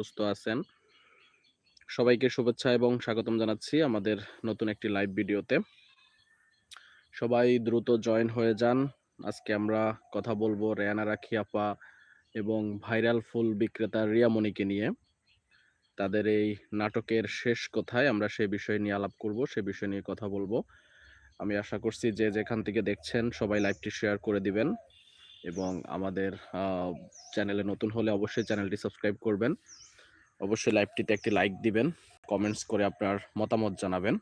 সুস্থ আছেন। সবাইকে শুভেচ্ছা এবং স্বাগতম জানাচ্ছি আমাদের নতুন একটি লাইভ ভিডিওতে। সবাই দ্রুত জয়েন হয়ে যান। আজকে আমরা কথা বলব রেয়ানা রাখি আপা এবং ভাইরাল ফুল বিক্রেতা রিয়া মনিকে নিয়ে। তাদের এই নাটকের শেষ কথায় আমরা সেই বিষয় নিয়ে আলাপ করব, সে বিষয় নিয়ে কথা বলব। আমি আশা করছি যে যেখান থেকে দেখছেন সবাই লাইভটি শেয়ার করে দিবেন এবং আমাদের চ্যানেলে নতুন হলে অবশ্যই চ্যানেলটি সাবস্ক্রাইব করবেন। অবশ্যই লাইভটিতে একটি লাইক দিবেন, কমেন্টস করে আপনার মতামত জানাবেন।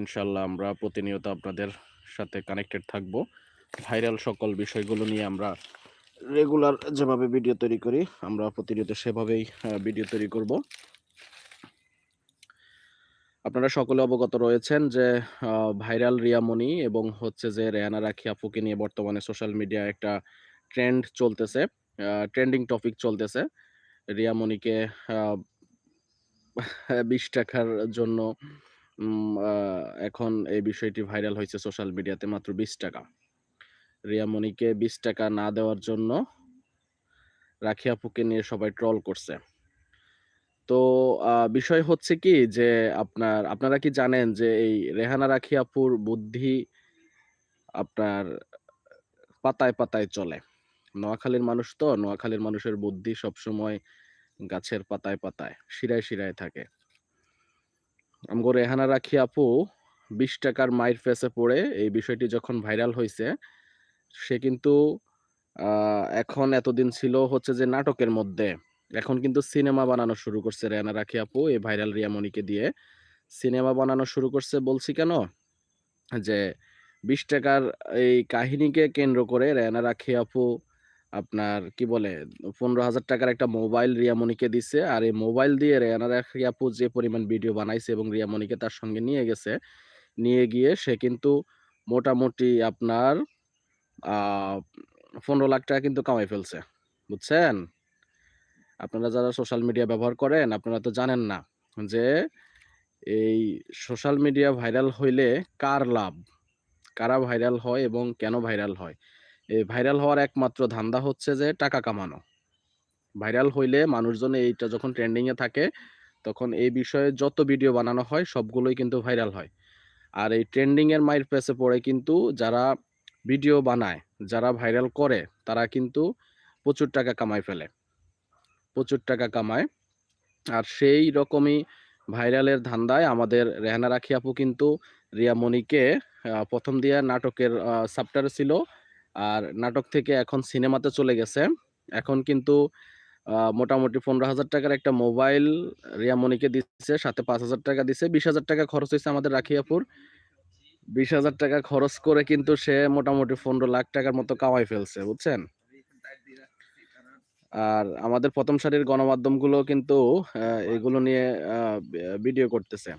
ইনশাআল্লাহ আমরা প্রতিনিয়ত আপনাদের সাথে কানেক্টেড থাকব। ভাইরাল সকল বিষয়গুলো নিয়ে আমরা রেগুলার যেভাবে ভিডিও তৈরি করি, আমরা প্রতিনিয়ত সেভাবেই ভিডিও তৈরি করব। আপনারা সকলে অবগত রয়েছেন যে ভাইরাল রিয়া মনি এবং হচ্ছে যে রেহানা রাখি আপুকে নিয়ে বর্তমানে সোশ্যাল মিডিয়ায় একটা ট্রেন্ড চলতেছে। ট্রেন্ডিং টপিক চলতেছে। রিয়া মনিকে আ ৳২০ জন্য এখন এই বিষয়টি ভাইরাল হয়েছে সোশ্যাল মিডিয়াতে মাত্র ৳২০ রিয়া মনিকে ৳২০ না দেওয়ার জন্য রাখি আপুকে নিয়ে সবাই ট্রল করছে। তো বিষয় হচ্ছে কি যে আপনার আপনারা কি জানেন যে এই রেহানা রাখি আপুর বুদ্ধি আপনার পাতায়, পাতায় চলে। নোয়াখালীর মানুষ তো, নোয়াখালীর মানুষের বুদ্ধি সবসময় গাছের পাতায়, পাতায়, শিরায়, শিরায় থাকে। আমগো রেহানা রাখি আপু ৳২০ র মাইর ফেসে পড়ে এই বিষয়টি যখন ভাইরাল হয়েছে সে কিন্তু এখন এতদিন ছিল হচ্ছে যে নাটকের মধ্যে। এখন কিন্তু সিনেমা বানানো শুরু করছে রেহানা রাখি আপু এই ভাইরাল রিয়া মনিকে দিয়ে। সিনেমা বানানো শুরু করছে বলছি কেন? যে বিশ টাকার এই কাহিনীকে কেন্দ্র করে রেহানা রাখি আপু আপনার কি বলে, পনেরো হাজার টাকার একটা মোবাইল রিয়া মনিকে দিছে। আর এই মোবাইল দিয়ে রেহানা রাখি আপু যে পরিমাণ ভিডিও বানাইছে এবং রিয়া মনিকে তার সঙ্গে নিয়ে গেছে। নিয়ে গিয়ে সে কিন্তু মোটামুটি আপনার পনেরো লাখ টাকা কিন্তু কামাই ফেলছে। বুঝছেন? আপনারা যারা সোশ্যাল মিডিয়া ব্যবহার করেন, আপনারা তো জানেন না যে এই সোশ্যাল মিডিয়া ভাইরাল হইলে কার লাভ? কারা ভাইরাল হয় এবং কেন ভাইরাল হয়? এই ভাইরাল হওয়ার একমাত্র ধান্দা হচ্ছে যে টাকা কামানো। ভাইরাল হইলে মানুষজন এইটা যখন ট্রেন্ডিং এ থাকে, তখন এই বিষয়ে যত ভিডিও বানানো হয় সবগুলোই কিন্তু ভাইরাল হয়। আর এই ট্রেন্ডিং এর মাইর পেছে পড়ে কিন্তু যারা ভিডিও বানায়, যারা ভাইরাল করে তারা কিন্তু প্রচুর টাকা কামায় ফেলে। প্রচুর টাকা কামায়। আর সেই রকমই ভাইরালের ধান্দায় আমাদের রেহানা রাখি আপু কিন্তু রিয়া মনিকে আ ১ম দিয়া নাটকের আ সাবটারে ছিল। আর নাটক থেকে এখন সিনেমাতে চলে গেছে। এখন কিন্তু মোটামুটি ৳১৫,০০০ র একটা মোবাইল রিয়া মনিকে দিচ্ছে, সাথে ৳৫,০০০ দিছে। ৳২০,০০০ খরচ হইছে আমাদের রাখিয়াপুর বিশ হাজার টাকা খরচ করে কিন্তু সে মোটামুটি পনেরো লাখ টাকার মতো কামাই ফেলছে, বুঝছেন? আর আমাদের প্রথম সারির গণমাধ্যমগুলো কিন্তু এগুলো নিয়ে ভিডিও করতেছে।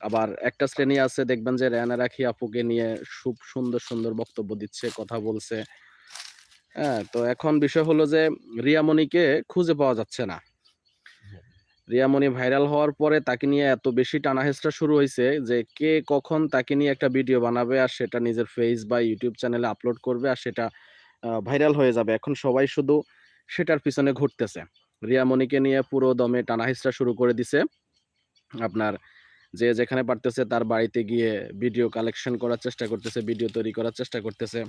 আবার একটা শ্রেণি আছে দেখবেন যে রেহানা রাখি আপুকে নিয়ে খুব সুন্দর, সুন্দর বক্তব্য দিচ্ছে, কথা বলছে। হ্যাঁ? তো এখন বিষয় হলো যে রিয়া মনিকে খুঁজে পাওয়া যাচ্ছে না। রিয়া মনি ভাইরাল হওয়ার পরে তাকে নিয়ে এত বেশি টানা-হেঁচড়া শুরু হয়েছে যে কে কখন তাকে নিয়ে একটা ভিডিও বানাবে আর সেটা নিজের ফেস বা ইউটিউব চ্যানেলে আপলোড করবে আর সেটা ভাইরাল হয়ে যাবে। এখন সবাই শুধু সেটার পিছনে ঘুরতেছে। রিয়া মনিকে নিয়ে পুরো দমে টানা-হেঁচড়া শুরু করে দিছে। আপনার যে যেখানে পারতেছে তার বাড়িতে গিয়ে ভিডিও কালেকশন করার চেষ্টা করতেছে, ভিডিও তৈরি করার চেষ্টা করতেছে।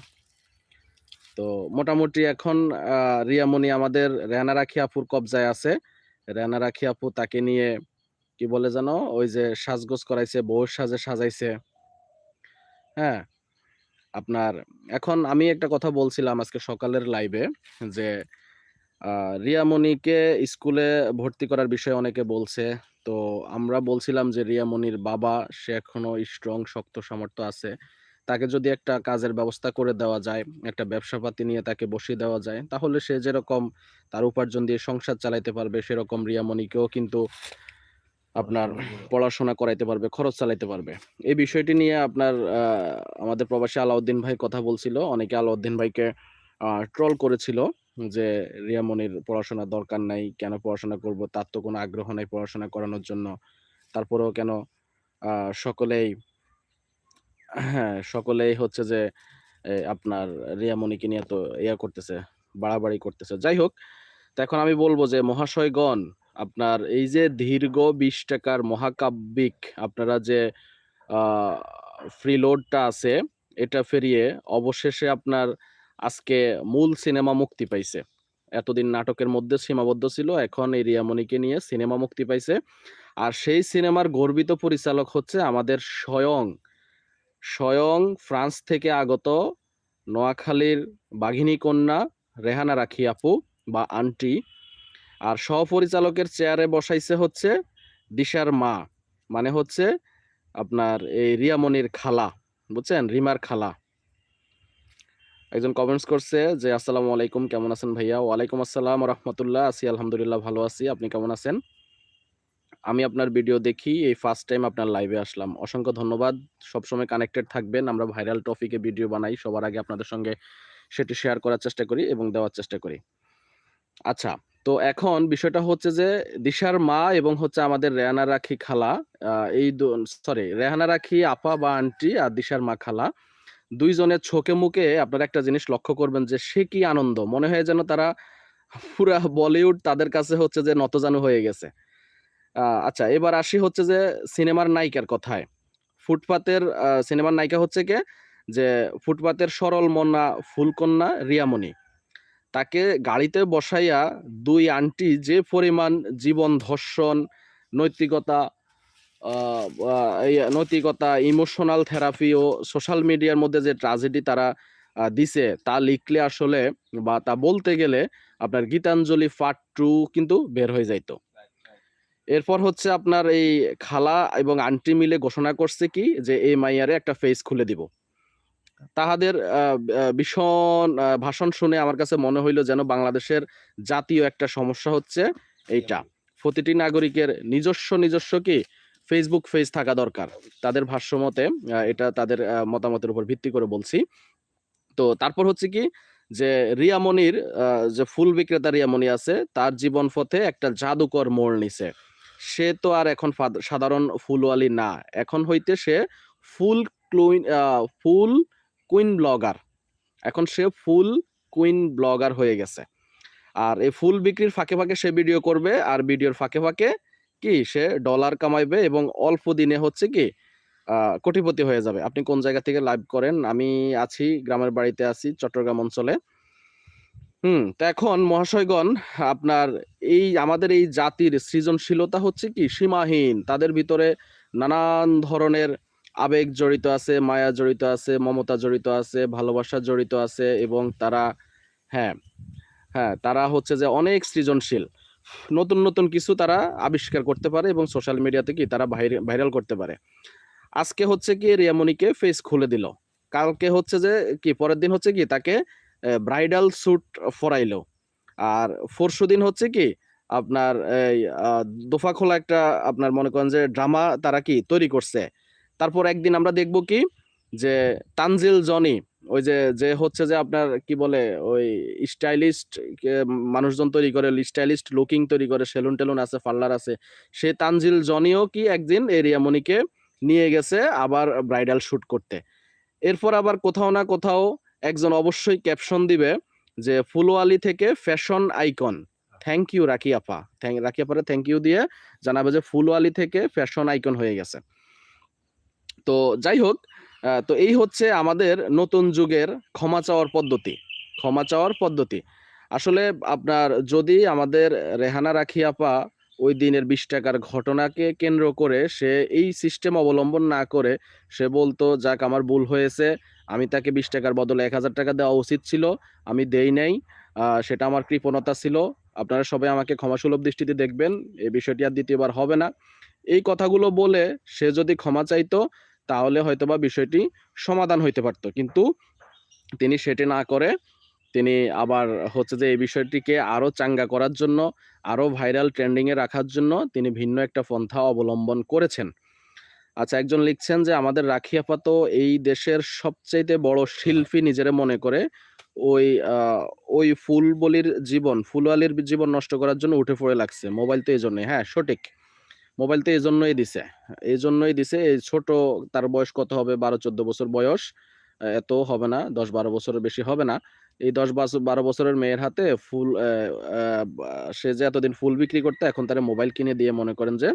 তো মোটামুটি এখন আ রিয়া মনি আমাদের রেহানা রাখি আপুর কবজায় আছে। রেহানা রাখি আপু তাকে নিয়ে কি বলে জানো ওই যে সাজগোজ করাইছে, বউয়ের সাজে সাজাইছে। হ্যাঁ? আপনার এখন আমি একটা কথা বলছিলাম আজকে সকালের লাইভে যে আ রিয়া মনিকে স্কুলে ভর্তি করার বিষয়ে অনেকে বলছে। তো আমরা বলছিলাম যে রিয়া মনির বাবা সে এখনও স্ট্রং শক্ত সামর্থ্য আছে। তাকে যদি একটা কাজের ব্যবস্থা করে দেওয়া যায়, একটা ব্যবসাপাতি নিয়ে তাকে বসিয়ে দেওয়া যায়, তাহলে সে যেরকম তার উপার্জন দিয়ে সংসার চালাইতে পারবে সেরকম রিয়া মনিকেও কিন্তু আপনার পড়াশোনা করাইতে পারবে, খরচ চালাইতে পারবে। এই বিষয়টি নিয়ে আপনার আমাদের প্রবাসী আলাউদ্দিন ভাই কথা বলছিল। অনেকে আলাউদ্দিন ভাইকে ট্রল করেছিল যে রিয়া মনির পড়াশোনার দরকার নাই। কেন পড়াশোনা করব? তার তো কোনো আগ্রহ নাই পড়াশোনা করানোর জন্য। তারপরেও কেন সকলেই হ্যাঁ, সকলেই হচ্ছে যে আপনার রিয়া মনিকে নিয়ে এত ইয়া করতেছে, বাড়াবাড়ি করতেছে। যাই হোক, তো তো এখন আমি বলব যে মহাশয়গণ আপনার এই যে দীর্ঘ ২০ টাকার মহাকাব্যিক আপনারা যে ফ্রি লোডটা আছে এটা ফেরিয়ে অবশেষে আপনার আজকে মূল সিনেমা মুক্তি পাইছে। এতদিন নাটকের মধ্যে সীমাবদ্ধ ছিল। এখন এই রিয়ামণিকে নিয়ে সিনেমা মুক্তি পাইছে। আর সেই সিনেমার গর্বিত পরিচালক হচ্ছে আমাদের স্বয়ং, স্বয়ং ফ্রান্স থেকে আগত নোয়াখালীর বাঘিনী কন্যা রেহানা রাখি আপু বা আন্টি। আর সহ-পরিচালকের চেয়ারে বসাইছে হচ্ছে দিশার মা। মানে হচ্ছে আপনার এই রিয়ামণির খালা। বুঝছেন? রিমার খালা। একজন কমেন্টস করছে যে, "আসসালামু আলাইকুম কেমন আছেন ভাইয়া?" ওয়ালাইকুম আসসালাম রাহমাতুল্লাহ। আছি আলহামদুলিল্লাহ ভালো আছি। আপনি কেমন আছেন? আমি আপনার ভিডিও দেখি। এই ফার্স্ট টাইম আপনার লাইভে আসলাম। অসংখ্য ধন্যবাদ। সবসময় কানেক্টেড থাকবেন। আমরা ভাইরাল টপিকে ভিডিও বানাই। সবার আগে আপনাদের সঙ্গে সেটি শেয়ার করার চেষ্টা করি এবং দেওয়ার চেষ্টা করি। আচ্ছা, তো এখন বিষয়টা হচ্ছে যে দিশার মা এবং হচ্ছে আমাদের রেহানা রাখি খালা এই সরি রেহানা রাখি আপা বা আন্টি আর দিশার মা খালা ২ জনের চোখে মুখে আপনারা একটা জিনিস লক্ষ্য করবেন যে সে কি আনন্দ। মনে হয় যেন তারা পুরা বলিউড তাদের কাছে হচ্ছে যে নতজানু হয়ে গেছে। আচ্ছা এবার আসি হচ্ছে যে সিনেমার নায়িকার কথায়। ফুটপাতের সিনেমার নায়িকা হচ্ছে কে? যে ফুটপাতের সরল মনা ফুলকন্যা রিয়ামণি। তাকে গাড়িতে বসাইয়া দুই আন্টি যে পরিমাণ জীবন ধর্ষণ, নৈতিকতা নৈতিকতা, ইমোশনাল থেরাপি ও সোশ্যাল মিডিয়ার মধ্যে যে ট্রাজেডি তারা দিছে তা লিখলে আসলে বা তা বলতে গেলে আপনার গীতাঞ্জলি পার্ট টু কিন্তু বের হয়ে যাইত। এরপর হচ্ছে আপনার এই খালা এবং আন্টি মিলে ঘোষণা করছে কি যে এই মাইয়ারে একটা ফেস খুলে দিব। তাহাদের ভীষণ ভাষণ শুনে আমার কাছে মনে হইল যেন বাংলাদেশের জাতীয় একটা সমস্যা হচ্ছে এইটা। প্রতিটি নাগরিকের নিজস্ব, নিজস্ব কি ফেসবুক পেজ থাকা দরকার। তাদের ভাষ্যমতে আ এটা তাদের মতামতের উপর ভিত্তি করে বলছি। তো তারপর হচ্ছে কি যে রিয়ামণির আ যে ফুল বিক্রেতা রিয়ামণি আছে তার জীবন পথে একটা জাদুকর মোড় নিছে। সে তো আর এখন সাধারণ ফুলওয়ালি না। এখন হইতে সে ফুল ক্লুইন ফুল কুইন ব্লগার। এখন সে ফুল কুইন ব্লগার হয়ে গেছে। আর এই ফুল বিক্রির ফাঁকে, ফাঁকে সে ভিডিও করবে আর ভিডিওর ফাঁকে, ফাঁকে কি সে ডলার কামাইবে এবং অল্প দিনে হচ্ছে কি কোটিপতি হয়ে যাবে। আপনি কোন জায়গা থেকে লাইভ করেন? আমি আছি গ্রামের বাড়িতে আছি চট্টগ্রাম অঞ্চলে। হুম, তো এখন মহাশয়গণ আপনার এই আমাদের এই জাতির সৃজনশীলতা হচ্ছে কি সীমাহীন। তাদের ভিতরে নানান ধরনের আবেগ জড়িত আছে, মায়া জড়িত আছে, মমতা জড়িত আছে, ভালোবাসা জড়িত আছে এবং তারা হ্যাঁ, হ্যাঁ, তারা হচ্ছে যে অনেক সৃজনশীল। নতুন, নতুন কিছু তারা আবিষ্কার করতে পারে এবং সোশ্যাল মিডিয়াতে কি তারা ভাইরে ভাইরাল করতে পারে। আজকে হচ্ছে কি রিয়ামণিকে ফেস খুলে দিল। কালকে হচ্ছে যে কি পরের দিন হচ্ছে কি তাকে ব্রাইডাল স্যুট পরাইলো। আর পরশু দিন হচ্ছে কি আপনার এই দোফা খোলা একটা আপনার মনে করেন যে ড্রামা তারা কি তৈরি করছে। তারপর একদিন আমরা দেখব কি যে তানজিল জনি ওই যে, যে হচ্ছে যে আপনার কি বলে ওই স্টাইলিস্ট মানুষজন তৈরি করে, স্টাইলিস্ট লুকিং তৈরি করে, সেলুন-টেলুন আছে, পার্লার আছে। সে তানজিল জনিও কি একদিন এরিয়া মনিকে নিয়ে গেছে আবার ব্রাইডাল শুট করতে। এরপর আবার কোথাও না কোথাও একজন অবশ্যই ক্যাপশন দিবে যে ফুলওয়ালি থেকে fashion icon. Thank you Raki আপা। রাকি আপারে থ্যাংক ইউ দিয়ে জানাবে যে ফুলওয়ালি থেকে ফ্যাশন আইকন হয়ে গেছে। তো যাই হোক তো এই হচ্ছে আমাদের নতুন যুগের ক্ষমা চাওয়ার পদ্ধতি। ক্ষমা চাওয়ার পদ্ধতি। আসলে আপনার যদি আমাদের রেহানা রাখি আপা ওই দিনের বিশ টাকার ঘটনাকে কেন্দ্র করে সে এই সিস্টেম অবলম্বন না করে সে বলতো, "যাক আমার ভুল হয়েছে। আমি তাকে বিশ টাকার বদলে ৳১,০০০ দেওয়া উচিত ছিল। আমি দেই নাই। সেটা আমার কৃপণতা ছিল। আপনারা সবাই আমাকে ক্ষমাসুলভ দৃষ্টিতে দেখবেন। এই বিষয়টি আর দ্বিতীয়বার হবে না।" এই কথাগুলো বলে সে যদি ক্ষমা চাইতো তাহলে হয়তোবা বিষয়টি সমাধান হইতে পারত। কিন্তু তিনি সেটি না করে তিনি আবার হচ্ছে যে এই বিষয়টিকে আরও চাঙ্গা করার জন্য, আরও ভাইরাল ট্রেন্ডিংয়ে রাখার জন্য তিনি ভিন্ন একটা পন্থা অবলম্বন করেছেন। আচ্ছা একজন লিখছেন যে, "আমাদের রাখি আপা তো এই দেশের সবচাইতে বড় শিল্পী নিজেরা মনে করে। ওই ওই ফুলবলির জীবন, ফুলওয়ালির জীবন নষ্ট করার জন্য উঠে পড়ে লাগছে। মোবাইল তো এজন্যই।" হ্যাঁ, সঠিক। মোবাইল তো এই জন্যই দিছে। এই জন্যই দিছে। এই ছোট তার বয়স কত হবে ১২-১৪ বছর বয়স। এ এতও হবে না। দশ, বারো বছরের বেশি হবে না। এই ১০ বছর ১২ বছরের মেয়ের হাতে ফুল সে যে এতদিন ফুল বিক্রি করতে, এখন তারা মোবাইল কিনে দিয়ে মনে করেন যে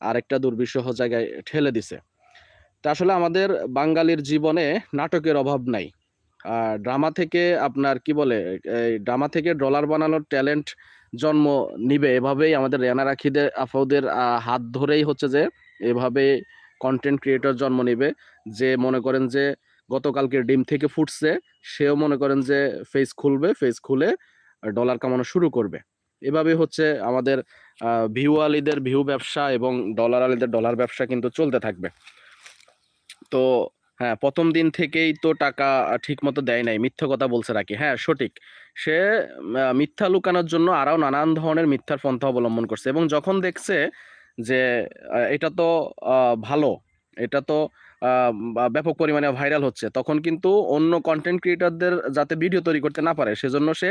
আরেকটা দুর্বিষহ জায়গায় ঠেলে দিছে। তা আসলে আমাদের বাঙালির জীবনে নাটকের অভাব নাই। আ ড্রামা থেকে আপনার কি বলে, এই ড্রামা থেকে ডলার বানানোর ট্যালেন্ট জন্ম নিবে এভাবেই আমাদের রেহানা রাখিদের আফাওদের আ হাত ধরেই হচ্ছে যে এভাবে কনটেন্ট ক্রিয়েটর জন্ম নিবে। যে মনে করেন যে গতকালকে ডিম থেকে ফুটছে সেও মনে করেন যে ফেস খুলবে, ফেস খুলে ডলার কামানো শুরু করবে। এভাবেই হচ্ছে আমাদের ভিউ আলিদের ভিউ ব্যবসা এবং ডলার আলীদের ডলার ব্যবসা কিন্তু চলতে থাকবে। তো হ্যাঁ, প্রথম দিন থেকেই তো টাকা আ ঠিকমতো দেয় নাই। মিথ্যা কথা বলছে রাকি। হ্যাঁ, সঠিক। সে মিথ্যা লুকানোর জন্য আরও নানান ধরনের মিথ্যার পন্থা অবলম্বন করছে এবং যখন দেখছে যে এটা তো ভালো, এটা তো ব্যাপক পরিমাণে ভাইরাল হচ্ছে, তখন কিন্তু অন্য কন্টেন্ট ক্রিয়েটরদের যাতে ভিডিও তৈরি করতে না পারে সেজন্য সে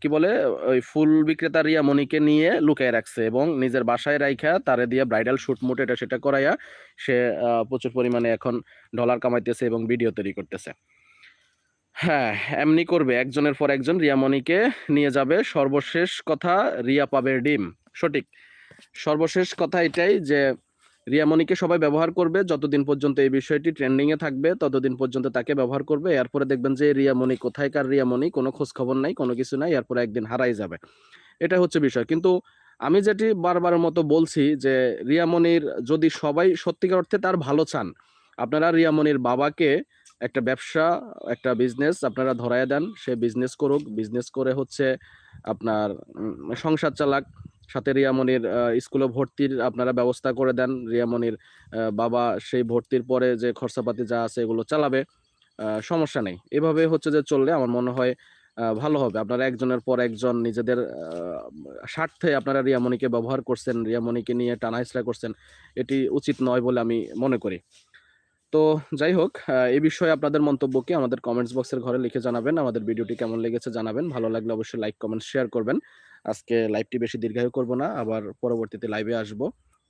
কি বলে ওই ফুল বিক্রেতা রিয়া মনিকে নিয়ে লুকায় রাখছে এবং নিজের বাসায় রাইখা তারে দিয়ে ব্রাইডাল শুট-মুট এটা সেটা করাইয়া সে প্রচুর পরিমাণে এখন ডলার কামাইতেছে এবং ভিডিও তৈরি করতেছে। হ্যাঁ, এমনি করবে একজনের পর একজন রিয়া মনিকে নিয়ে যাবে। সর্বশেষ কথা রিয়া পাবে ডিম। সঠিক। সর্বশেষ কথা এটাই যে রিয়া মনিকে সবাই ব্যবহার করবে যতদিন পর্যন্ত এই বিষয়টি ট্রেন্ডিংয়ে থাকবে ততদিন পর্যন্ত তাকে ব্যবহার করবে। এরপরে দেখবেন যে রিয়া মনি কোথায়কার রিয়া মনি কোনো খোঁজ খবর নাই, কোনো কিছু নাই। এরপরে একদিন হারাই যাবে। এটা হচ্ছে বিষয়। কিন্তু আমি যেটি বারবার মতো বলছি যে রিয়া মনির যদি সবাই সত্যিকার অর্থে তার ভালো চান, আপনারা রিয়া মনির বাবাকে একটা ব্যবসা, একটা বিজনেস আপনারা ধরাইয়া দেন। সে বিজনেস করুক। বিজনেস করে হচ্ছে আপনার সংসার চালাক। সাথে রিয়া মনির স্কুলে ভর্তির আপনারা ব্যবস্থা করে দেন। রিয়া মনির বাবা সেই ভর্তির পরে যে খরচাপাতি যা আছে এগুলো চালাবে। সমস্যা নেই। এভাবে হচ্ছে যে চললে আমার মনে হয় ভালো হবে। আপনারা একজনের পর একজন নিজেদের স্বার্থে আপনারা রিয়া মনিকে ব্যবহার করছেন, রিয়া মনিকে নিয়ে টানা-হেঁচড়া করছেন। এটি উচিত নয় বলে আমি মনে করি। তো যাই হোক আ এ বিষয়ে আপনাদের মন্তব্য কি আমাদের কমেন্টস বক্সের ঘরে লিখে জানাবেন। আমাদের ভিডিওটি কেমন লেগেছে জানাবেন। ভালো লাগলে অবশ্যই লাইক, কমেন্ট, শেয়ার করবেন। আজকে লাইভটি বেশি দীর্ঘায়ু করব না। আবার পরবর্তীতে লাইভে আসব।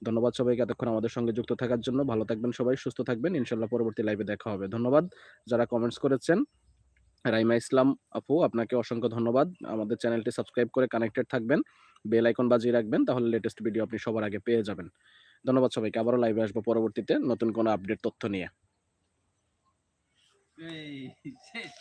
ধন্যবাদ সবাইকে এতক্ষণ আমাদের সঙ্গে যুক্ত থাকার জন্য। ভালো থাকবেন সবাই, সুস্থ থাকবেন। ইনশাল্লাহ পরবর্তী লাইভে দেখা হবে। ধন্যবাদ যারা কমেন্টস করেছেন। রাইমা ইসলাম আপু আপনাকে অসংখ্য ধন্যবাদ। আমাদের চ্যানেলটি সাবস্ক্রাইব করে কানেক্টেড থাকবেন। বেল আইকন বাজিয়ে রাখবেন। তাহলে লেটেস্ট ভিডিও আপনি সবার আগে পেয়ে যাবেন। ধন্যবাদ সবাইকে। আবারও লাইভে আসব পরবর্তীতে নতুন কোনো আপডেট তথ্য নিয়ে।